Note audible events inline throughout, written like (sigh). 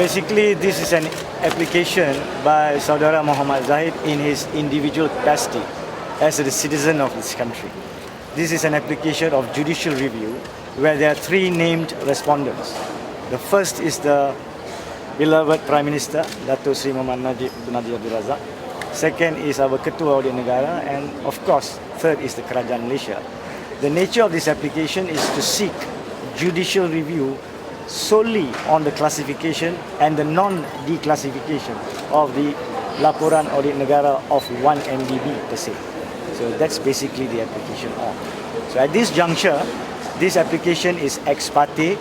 Basically, this is an application by Saudara Muhammad Zahid in his individual capacity as a citizen of this country. This is an application of judicial review where there are three named respondents. The first is the beloved Prime Minister, Dato Sri Muhammad Najib Najib Abdul Razak. Second is our Ketua Audit Negara and of course, third is the Kerajaan Malaysia. The nature of this application is to seek judicial review solely on the classification and the non-declassification of the laporan audit negara of 1 MDB per se. So that's basically the application on. So at this juncture, this application is ex parte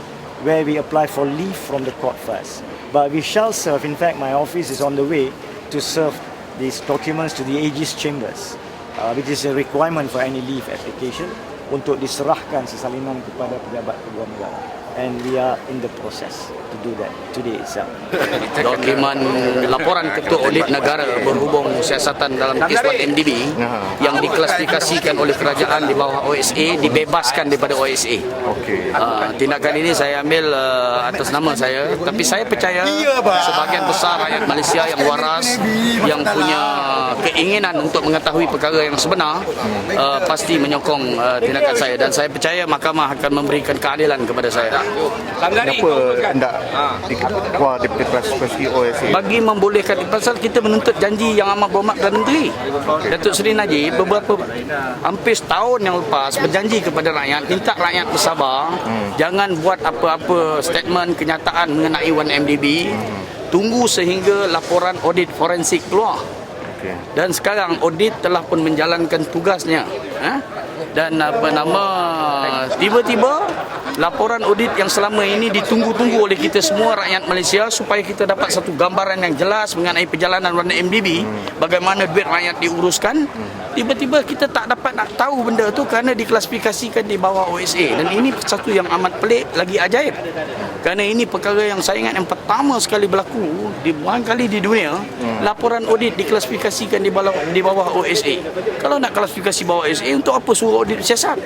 where we apply for leave from the court first. But we shall serve, in fact my office is on the way to serve these documents to the Aegis chambers uh, which is a requirement for any leave application untuk diserahkan sesalinan kepada pejabat kedua negara and we are in the process to do that today itself. (laughs) dokumen laporan ketua audit negara berhubung siasatan dalam kes 1MDB yang diklasifikasikan oleh kerajaan di bawah OSA dibebaskan daripada OSA. Okey. Uh, tindakan ini saya ambil uh, atas nama saya tapi saya percaya sebahagian besar rakyat Malaysia yang waras yang punya keinginan untuk mengetahui perkara yang sebenar uh, pasti menyokong uh, tindakan saya dan saya percaya mahkamah akan memberikan keadilan kepada saya Kenapa hendak keluar daripada klasifikasi OSA? bagi membolehkan pasal kita menuntut janji yang amat berhormat Perdana Menteri Datuk Seri Najib beberapa hampir setahun yang lepas berjanji kepada rakyat minta rakyat bersabar jangan buat apa-apa statement kenyataan mengenai 1MDB tunggu sehingga laporan audit forensik keluar Okey. dan sekarang audit telah pun menjalankan tugasnya ha? dan apa nama tiba-tiba laporan audit yang selama ini ditunggu-tunggu oleh kita semua rakyat Malaysia supaya kita dapat satu gambaran yang jelas mengenai perjalanan warna MDB bagaimana duit rakyat diuruskan. Tiba-tiba kita tak dapat nak tahu benda tu kerana diklasifikasikan di bawah OSA dan ini satu yang amat pelik lagi ajaib. Kerana ini perkara yang saya ingat yang pertama sekali berlaku di kali di dunia laporan audit diklasifikasikan di bawah di bawah OSA kalau nak klasifikasi bawah OSA untuk apa suruh audit siasat